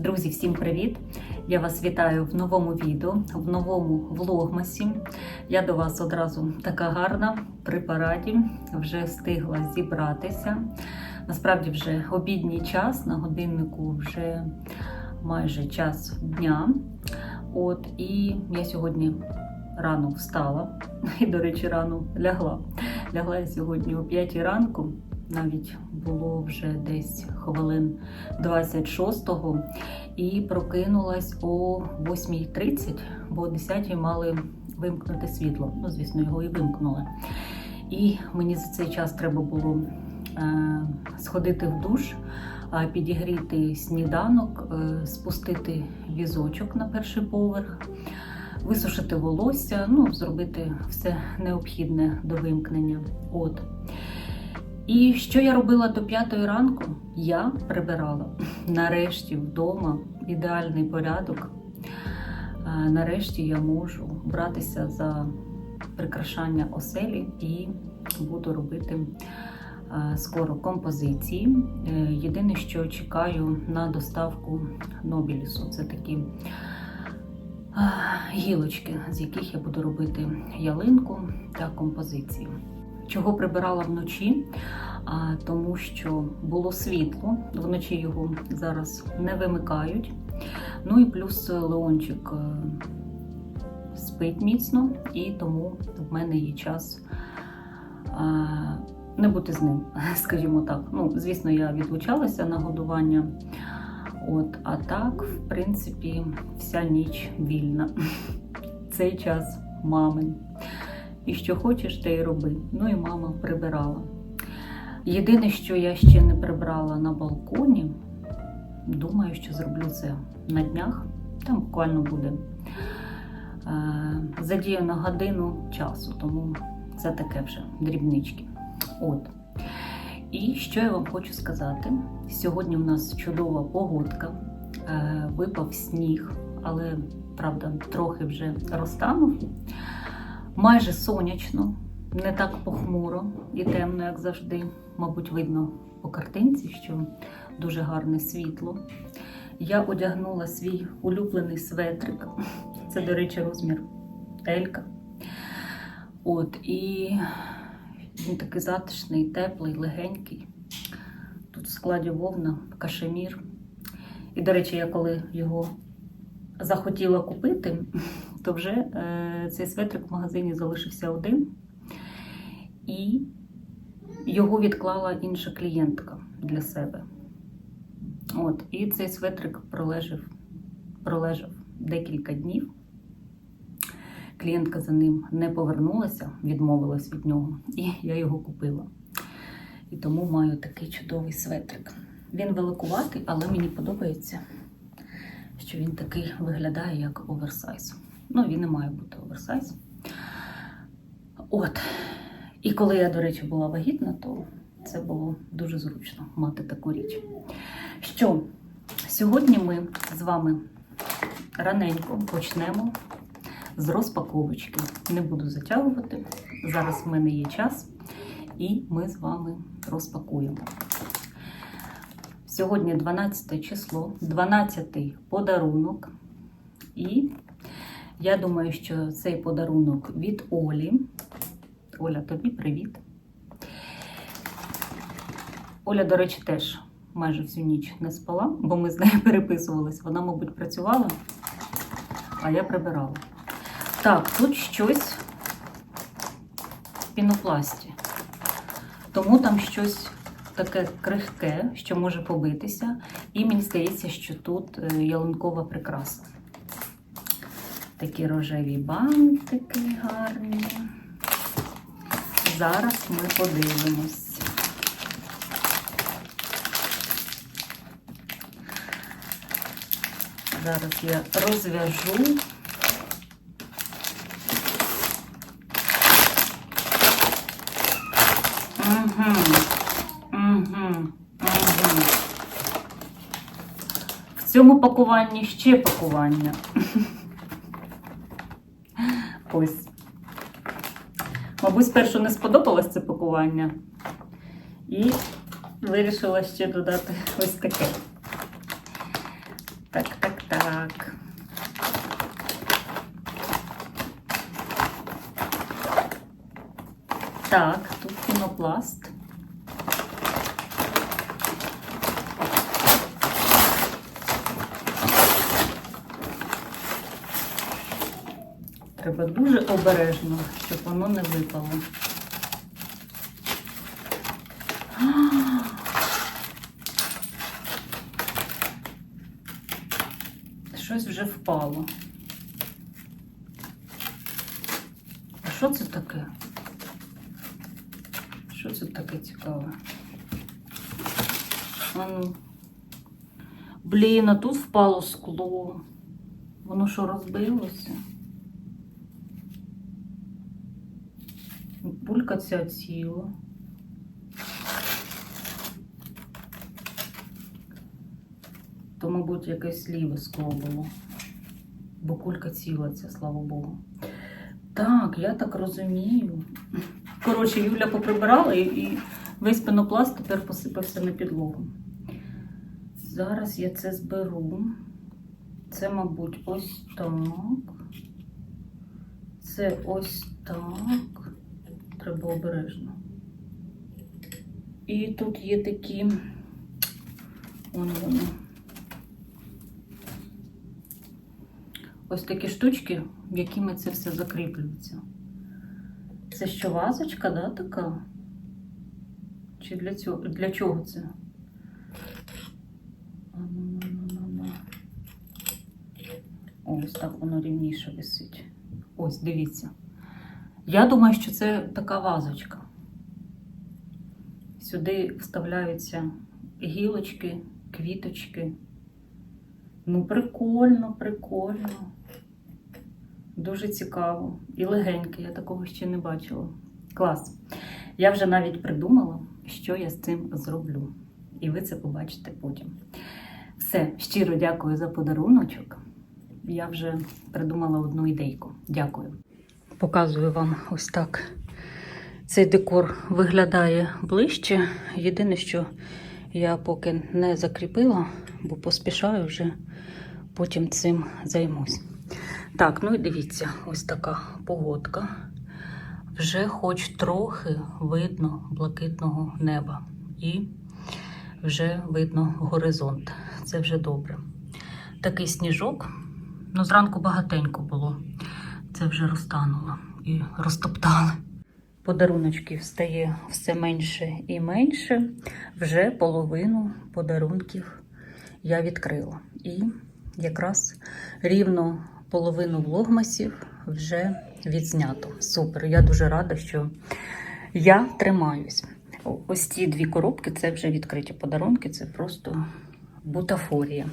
Друзі, всім привіт! Я вас вітаю в новому відео, в новому влогмасі. Я до вас одразу така гарна при параді, вже встигла зібратися. Насправді вже обідній час, на годиннику вже майже час дня. От, і я сьогодні рано встала, і, до речі, рано лягла. Лягла я сьогодні о 5 ранку, навіть було вже десь хвилин 26-го, і прокинулась о 8.30, бо о 10 мали вимкнути світло. Ну, звісно, його і вимкнули. І мені за цей час треба було е, сходити в душ, підігріти сніданок, е, спустити візочок на перший поверх, висушити волосся, ну, зробити все необхідне до вимкнення. От. І що я робила до п'ятої ранку? Я прибирала. Нарешті вдома ідеальний порядок. Нарешті я можу братися за прикрашання оселі і буду робити скоро композиції. Е, Єдине, що чекаю на доставку Нобілісу. Це такі гілочки, з яких я буду робити ялинку та композиції. Чого прибирала вночі? Тому що було світло, вночі його зараз не вимикають. Ну і плюс Леончик е, спить міцно, і тому в мене є час е, не бути з ним, скажімо так. Ну, звісно, я відлучалася на годування. От, а так, в принципі, вся ніч вільна. Цей час мамин. І що хочеш, те й роби. Ну і мама прибирала. Єдине, що я ще не прибрала на балконі, думаю, що зроблю це на днях. Там буквально буде е, задіяно годину часу, тому це таке вже дрібнички. От. І що я вам хочу сказати? Сьогодні в нас чудова погодка, е, випав сніг, але правда трохи вже розтанув. Майже сонячно, не так похмуро і темно, як завжди. Мабуть, видно по картинці, що дуже гарне світло. Я одягнула свій улюблений светрик. Це, до речі, розмір Елька. От, і він такий затишний, теплий, легенький. Тут в складі вовна, кашемір. І, до речі, я коли його захотіла купити, то вже е, цей светрик в магазині залишився один. І його відклала інша клієнтка для себе. От, і цей светрик пролежав, пролежав декілька днів. Клієнтка за ним не повернулася, відмовилась від нього, і я його купила. І тому маю такий чудовий светрик. Він великуватий, але мені подобається, що він такий виглядає як оверсайз. Ну, він не має бути оверсайз. От. І коли я, до речі, була вагітна, то це було дуже зручно мати таку річ. Що, сьогодні ми з вами раненько почнемо з розпаковочки. Не буду затягувати. Зараз в мене є час, і ми з вами розпакуємо. Сьогодні 12 число, 12 подарунок. І я думаю, що цей подарунок від Олі. Оля, тобі привіт. Оля, до речі, теж майже всю ніч не спала, бо ми з нею переписувались. Вона, мабуть, працювала, а я прибирала. Так, тут щось в пінопласті. Тому там щось таке крихке, що може побитися. І мені здається, що тут е, ялинкова прикраса. Такі рожеві бантики гарні. Зараз ми подивимось. Зараз я розв'яжу. Угу. Угу. Угу. В цьому пакуванні ще пакування. Ось. Мабуть, спершу не сподобалось це пакування. І вирішила ще додати ось таке. Так, так, так. Так, тут пінопласт. Треба дуже обережно, щоб воно не випало. Щось вже впало. А що це таке? Що це таке цікаве? А ну. Блін, а тут впало скло. Воно що розбилося? Ця ціла. То, мабуть, якесь ліве скло було. Бо кулька ціла ця, слава Богу. Так, я так розумію. Коротше, Юля поприбирала і весь пенопласт тепер посипався на підлогу. Зараз я це зберу. Це, мабуть, ось так. Це ось так. Треба обережно. І тут є такі. Вон вони. Ось такі штучки, якими це все закріплюється. Це що, вазочка, да, така? Чи для цього? Для чого це? Ось так воно рівніше висить. Ось, дивіться. Я думаю, що це така вазочка. Сюди вставляються гілочки, квіточки. Ну, прикольно, прикольно. Дуже цікаво. І легеньке, я такого ще не бачила. Клас. Я вже навіть придумала, що я з цим зроблю. І ви це побачите потім. Все, щиро дякую за подаруночок. Я вже придумала одну ідейку. Дякую. Показую вам ось так. Цей декор виглядає ближче. Єдине, що я поки не закріпила, бо поспішаю вже потім цим займусь. Так, ну і дивіться, ось така погодка. Вже хоч трохи видно блакитного неба. І вже видно горизонт. Це вже добре. Такий сніжок. Ну, зранку багатенько було. Це вже розтануло і розтоптали. Подаруночків стає все менше і менше. Вже половину подарунків я відкрила. І якраз рівно половину влогмасів вже відзнято. Супер. Я дуже рада, що я тримаюсь. Ось ці дві коробки це вже відкриті подарунки, це просто бутафорія.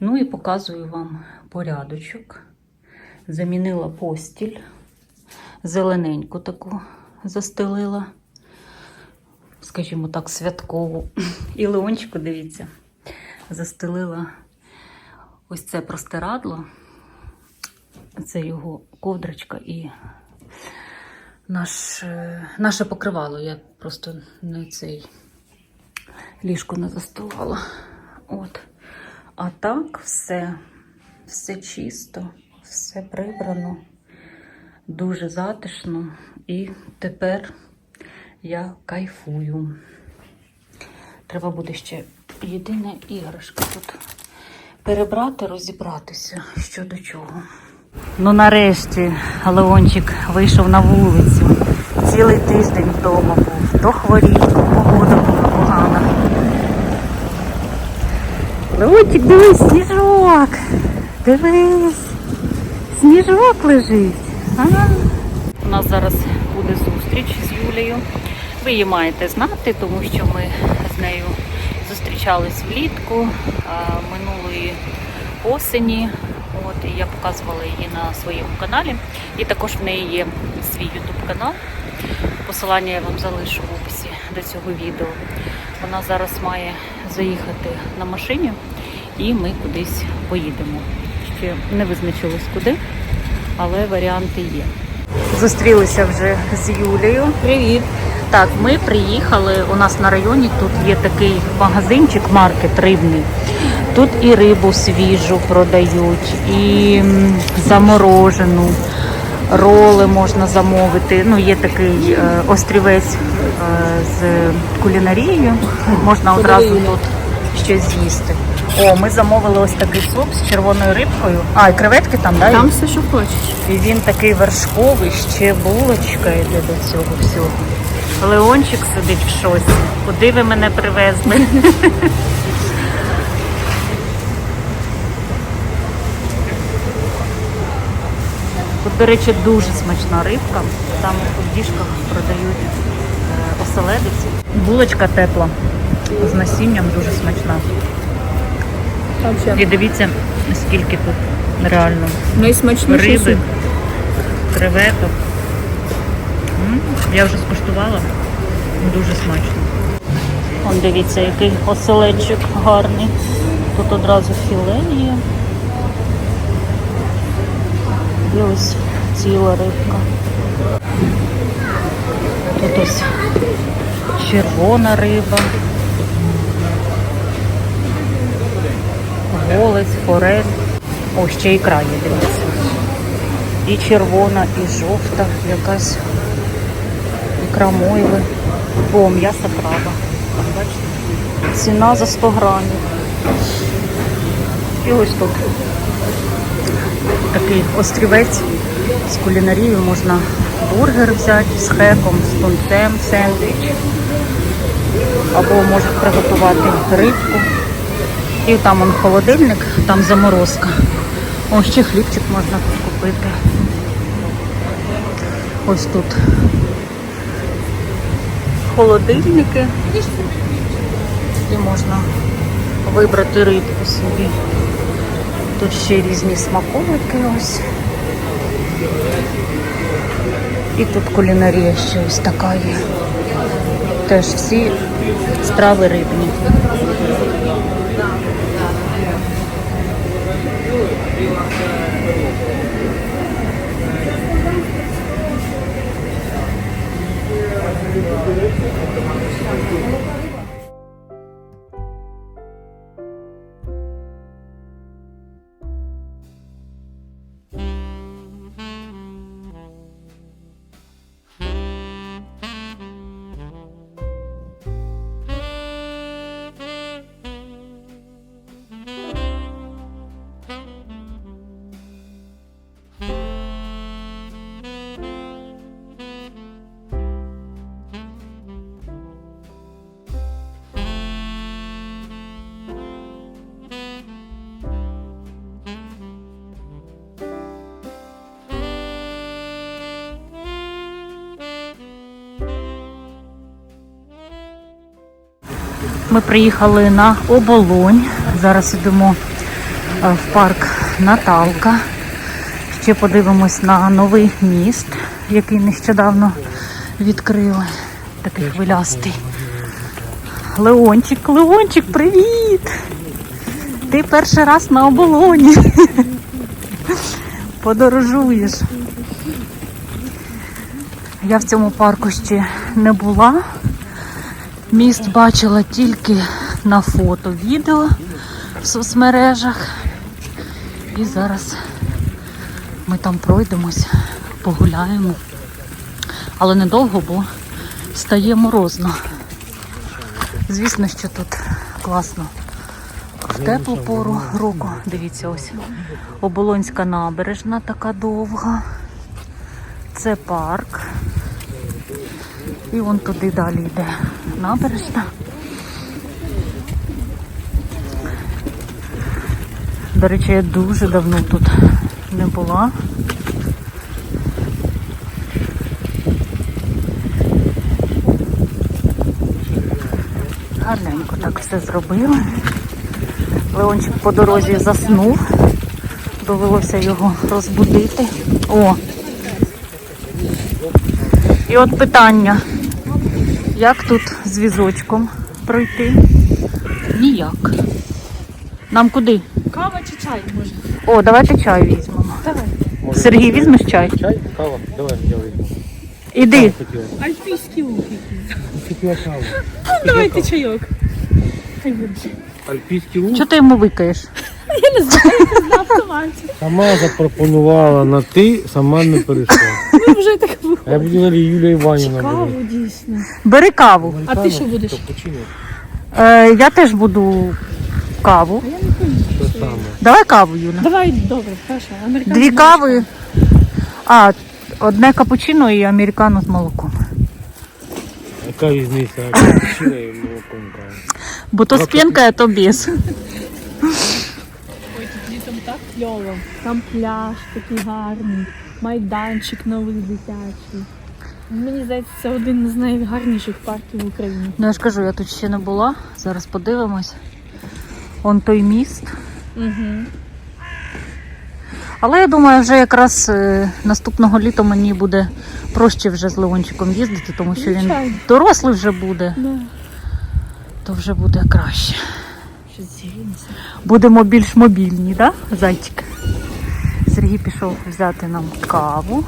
Ну і показую вам порядочок. Замінила постіль, зелененьку таку застелила, скажімо так, святкову. І Леончику, дивіться, застелила ось це простирадло. Це його ковдрочка і наш, е, наше покривало. Я просто не цей ліжко не застилала. От. А так все, все чисто, все прибрано, дуже затишно. І тепер я кайфую. Треба буде ще єдина іграшка тут перебрати, розібратися що до чого. Ну нарешті Леончик вийшов на вулицю. Цілий тиждень вдома був. То хворів, погода була погана. Леончик, дивись, сніжок. Дивись. Сніжок лежить. А? У нас зараз буде зустріч з Юлією. Ви її маєте знати, тому що ми з нею зустрічались влітку минулої осені. От, і я показувала її на своєму каналі. І також в неї є свій YouTube канал. Посилання я вам залишу в описі до цього відео. Вона зараз має заїхати на машині і ми кудись поїдемо. Ще не визначились куди, але варіанти є. Зустрілися вже з Юлією. Привіт. Так, ми приїхали. У нас на районі тут є такий магазинчик, маркет рибний. Тут і рибу свіжу продають, і заморожену, роли можна замовити. Ну, є такий е, острівець е, з кулінарією. Можна одразу тут щось з'їсти. О, ми замовили ось такий суп з червоною рибкою. А, і креветки там, да? Там все, що хочеш. І він такий вершковий, ще булочка йде до цього всього. Леончик сидить в шоці. Куди ви мене привезли? Тут, до речі, дуже смачна рибка. Там у діжках продають е, оселедець. Булочка тепла з насінням дуже смачна. Там ще І дивіться, скільки тут реально риби, креветок. М, Я вже скуштувала. Дуже смачно. Он дивіться, який оселедчик гарний. Тут одразу філе є. І ось ціла рибка. Тут ось червона риба. Голець, форель. О, ще ікра є, дивіться. І червона, і жовта якась ікра мойви. О, м'ясо краба. Бачите? Ціна за 100 грамів. І ось тут такий острівець з кулінарією можна бургер взяти з хеком, з тунцем, сендвіч. Або можуть приготувати рибку. І там он холодильник, там заморозка. О, ще хлібчик можна купити. Ось тут холодильники. І можна вибрати рибку собі. Тут ще різні смаколики ось. І тут кулінарія ще ось така є. Теж всі страви рибні. Ми приїхали на оболонь. Зараз йдемо е, в парк Наталка. Ще подивимось на новий міст, який нещодавно відкрили. Такий хвилястий. Леончик, Леончик, привіт! Ти перший раз на оболоні. Подорожуєш. Я в цьому парку ще не була. Міст бачила тільки на фото, відео в соцмережах. І зараз ми там пройдемось, погуляємо. Але недовго, бо стає морозно. Звісно, що тут класно в теплу пору року. Дивіться, ось Оболонська набережна така довга. Це парк. І вон туди далі йде набережна. До речі, я дуже давно тут не була. Гарненько так все зробили. Леончик по дорозі заснув. Довелося його розбудити. О! І от питання. Як тут з візочком пройти? Ніяк. Нам куди? Кава чи чай може? О, давайте чай візьмемо. Давай. Сергій, візьмеш чай? Чай, кава, давай, я візьму. Іди. Альпійські луки. Хотіла каву. Давайте чайок. Хай буде. Альпійський лук Чого ти йому викаєш? Я не знаю, на автоматі. сама запропонувала на ти, сама не перейшла. Ми вже так А я буду говорити, Юлія Іванівна буде. дійсно. Бери каву. А ти що будеш? Капучино, Е, я теж буду каву. А я не помню. те саме. Давай каву, Юна. Давай, добре, хорошо. Американська Дві кави. А, одне капучино і американо з молоком. Яка різниця? Капучино і молоком кава. Бо то з пінкою, а то без. Ой, тут літом так кльово. Там пляж такий гарний, майданчик новий дитячий. Мені здається, це один з найгарніших парків в Україні. Ну я ж кажу, я тут ще не була. Зараз подивимось. Он той міст. Угу. Але я думаю, вже якраз е, наступного літа мені буде проще вже з Леончиком їздити, тому що він Звичайно. дорослий вже буде, Да. то вже буде краще. Будемо більш мобільні, так, да, зайчик? Сергій пішов взяти нам каву.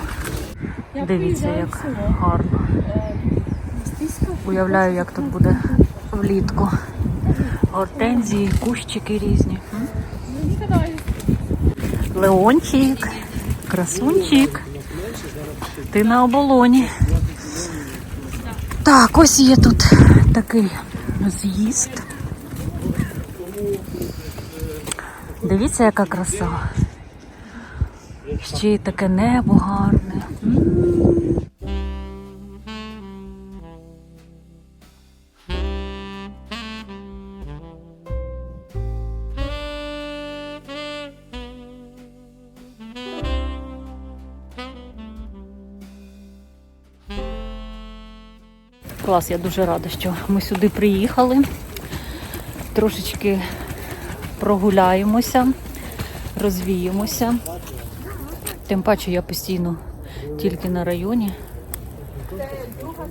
Дивіться, як гарно. Е. Уявляю, як тут буде влітку. Гортензії, кущики різні. Леончик, красунчик. Ти на оболоні. Так, ось є тут такий з'їзд. Дивіться, яка краса. Ще й таке небо гарне. Клас, я дуже рада, що ми сюди приїхали. Трошечки прогуляємося, розвіємося. Тим паче я постійно тільки на районі.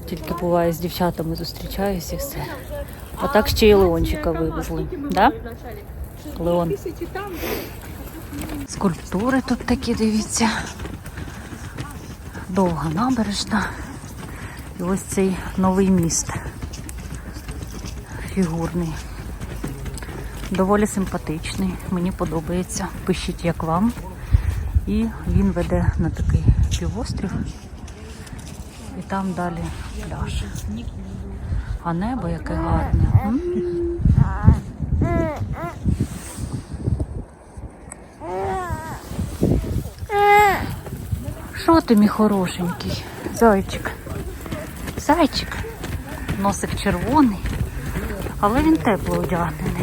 Тільки буває з дівчатами зустрічаюся і все. А так ще й Леончика вивезли. Да? Леон. Скульптури тут такі, дивіться. Довга набережна. І ось цей новий міст. Фігурний. Доволі симпатичний. Мені подобається. Пишіть, як вам. І він веде на такий півострів. І там далі пляж. А небо яке гарне. Що ти, мій хорошенький? Зайчик. Зайчик. Носик червоний, але він тепло одягнений.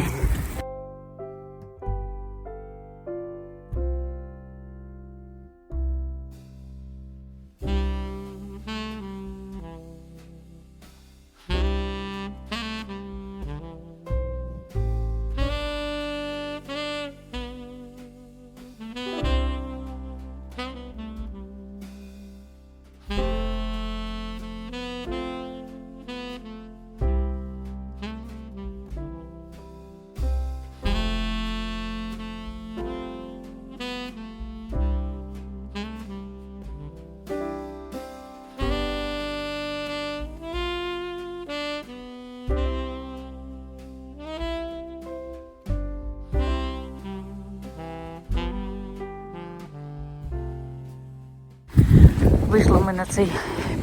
Вийшли ми на цей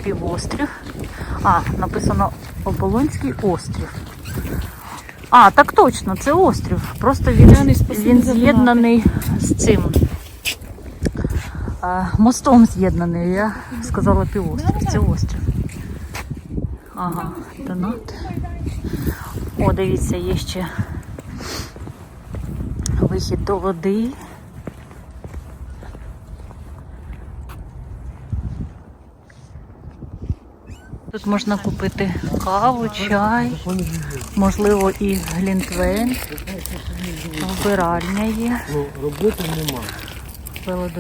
півострів. А, написано Оболонський острів. А, так точно, це острів. Просто він, він з'єднаний з цим. А, мостом з'єднаний. Я сказала півострів. Це острів. Ага, донат. О, дивіться, є ще вихід до води. Тут можна купити каву, чай, можливо, і глінтвейн. Вбиральня є, роботи нема.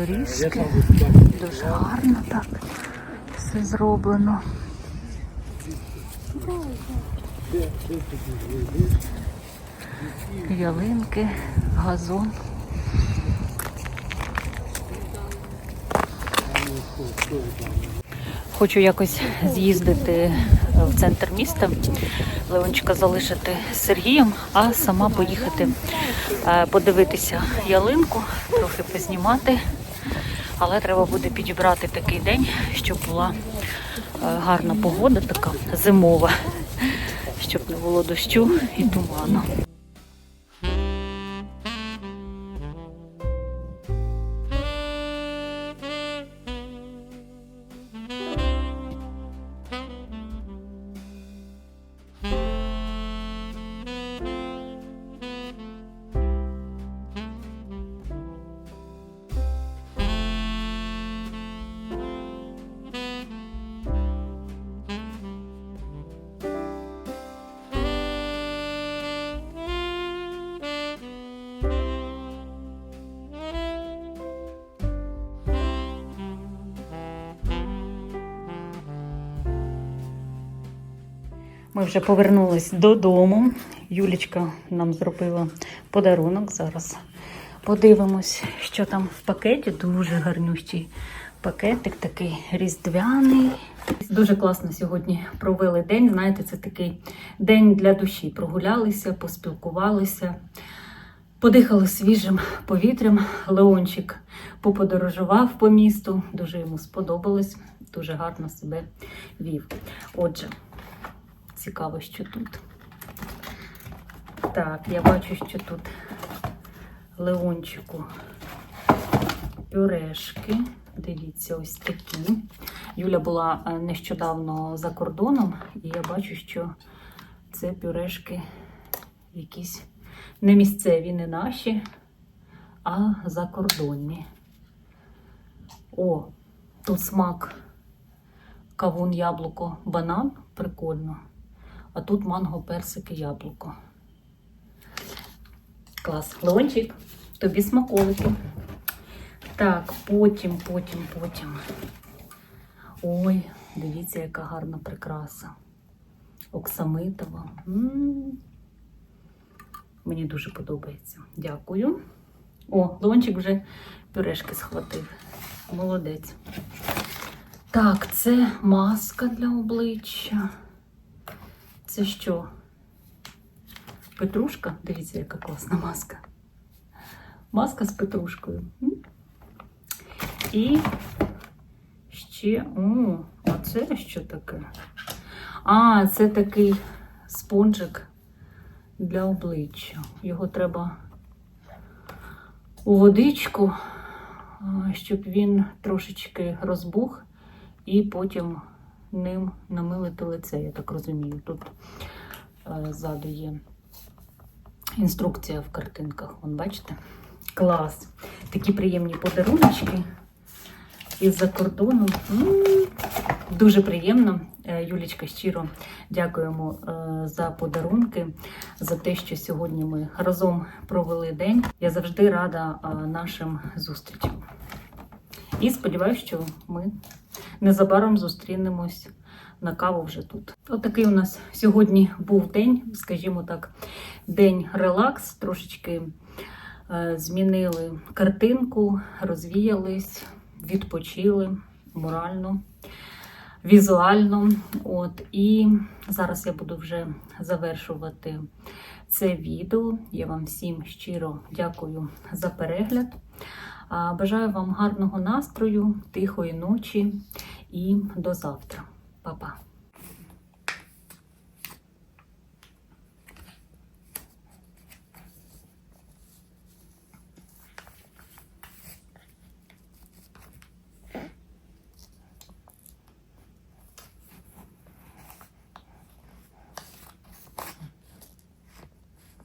Виступаю. Дуже гарно так все зроблено. Ялинки, газон. Хочу якось з'їздити в центр міста, Леончика залишити з Сергієм, а сама поїхати е, подивитися ялинку, трохи познімати. Але треба буде підібрати такий день, щоб була е, гарна погода, така зимова, щоб не було дощу і туману. Ми вже повернулись додому. Юлічка нам зробила подарунок. Зараз подивимось, що там в пакеті. Дуже гарнющий пакетик, такий різдвяний. Дуже класно сьогодні провели день. Знаєте, це такий день для душі. Прогулялися, поспілкувалися, подихали свіжим повітрям. Леончик поподорожував по місту. Дуже йому сподобалось, дуже гарно себе вів. Отже. Цікаво, що тут. Так, я бачу, що тут Леончику пюрешки. Дивіться, ось такі. Юля була е, нещодавно за кордоном, і я бачу, що це пюрешки якісь не місцеві, не наші, а закордонні. О, тут смак кавун, яблуко, банан. Прикольно. А тут манго, персик і яблуко. Клас. Леончик, тобі смаколики. Так, потім, потім, потім. Ой, дивіться, яка гарна прикраса. Оксамитова. М-м-м. Мені дуже подобається. Дякую. О, Леончик вже пюрешки схватив. Молодець. Так, це маска для обличчя. Це що? Петрушка? Дивіться, яка класна маска. Маска з петрушкою. І ще. О, а це що таке? А, це такий спонжик для обличчя. Його треба у водичку, щоб він трошечки розбух, і потім ним намилити лице, я так розумію. Тут е, ззаду є інструкція в картинках. Вон, бачите? Клас! Такі приємні подаруночки із-за кордону. Дуже приємно. Е, Юлічка, щиро дякуємо е, за подарунки, за те, що сьогодні ми разом провели день. Я завжди рада нашим зустрічам. І сподіваюся, що ми незабаром зустрінемось на каву вже тут. Отакий у нас сьогодні був день, скажімо так, день релакс. Трошечки е, змінили картинку, розвіялись, відпочили морально, візуально. От, і зараз я буду вже завершувати це відео. Я вам всім щиро дякую за перегляд. Бажаю вам гарного настрою, тихої ночі і до завтра. Па-па!